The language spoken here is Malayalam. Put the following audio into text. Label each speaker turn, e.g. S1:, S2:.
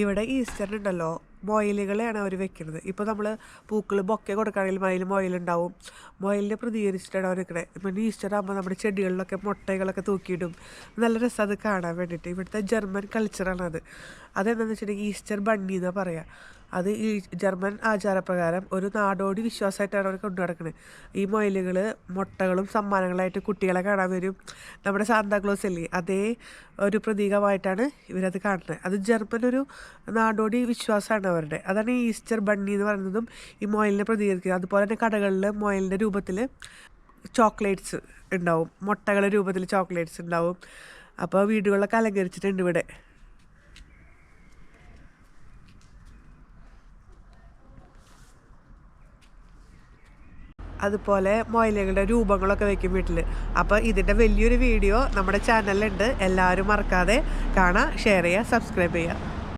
S1: ഇവിടെ ഈസ്റ്റർ ഉണ്ടല്ലോ. മൊയിലുകളെയാണ് അവർ വെക്കുന്നത്. ഇപ്പോൾ നമ്മൾ പൂക്കൾ ബൊക്കെ കൊടുക്കുകയാണെങ്കിൽ മൊയിൽ മൊയിലുണ്ടാവും. മൊയിലിനെ പ്രതികരിച്ചിട്ടാണ് അവർ നിൽക്കുന്നത് പിന്നെ ഈസ്റ്റർ ആകുമ്പോൾ നമ്മുടെ ചെടികളിലൊക്കെ മുട്ടകളൊക്കെ തൂക്കിയിടും. നല്ല രസം അത് കാണാൻ വേണ്ടിയിട്ട് ഇവിടുത്തെ ജർമ്മൻ കൾച്ചറാണത് അതെന്താണെന്ന് വെച്ചിട്ടുണ്ടെങ്കിൽ ഈസ്റ്റർ ബണ്ണി എന്നാണ് പറയുക അത് ഈ ജർമ്മൻ ആചാരപ്രകാരം ഒരു നാടോടി വിശ്വാസമായിട്ടാണ് അവർ കൊണ്ടുനടക്കുന്നത് ഈ മൊയിലുകൾ മുട്ടകളും സമ്മാനങ്ങളായിട്ട് കുട്ടികളെ കാണാൻ വരും. നമ്മുടെ സാന്താക്ലോസ് അല്ലേ അതേ ഒരു പ്രതീകമായിട്ടാണ് ഇവരത് കാണുന്നത്. അത് ജർമ്മൻ ഒരു നാടോടി വിശ്വാസമാണ് അവരുടെ. അതാണ് ഈ ഈസ്റ്റർ ബണ്ണി എന്ന് പറയുന്നതും ഈ മൊയിലിനെ പ്രതികരിക്കുന്നത്. അതുപോലെ തന്നെ കടകളിൽ മൊയിലിന്റെ രൂപത്തിൽ ചോക്ലേറ്റ്സ് ഉണ്ടാവും. മുട്ടകളുടെ രൂപത്തിൽ ചോക്ലേറ്റ്സ് ഉണ്ടാവും. അപ്പോൾ വീടുകളിലൊക്കെ അലങ്കരിച്ചിട്ടുണ്ട് ഇവിടെ. അതുപോലെ മൊയിലുകളുടെ രൂപങ്ങളൊക്കെ വെക്കും വീട്ടിൽ അപ്പോൾ ഇതിന്റെ വലിയൊരു വീഡിയോ നമ്മുടെ ചാനലിലുണ്ട്. എല്ലാവരും മറക്കാതെ കാണാം ഷെയർ ചെയ്യുക സബ്സ്ക്രൈബ് ചെയ്യുക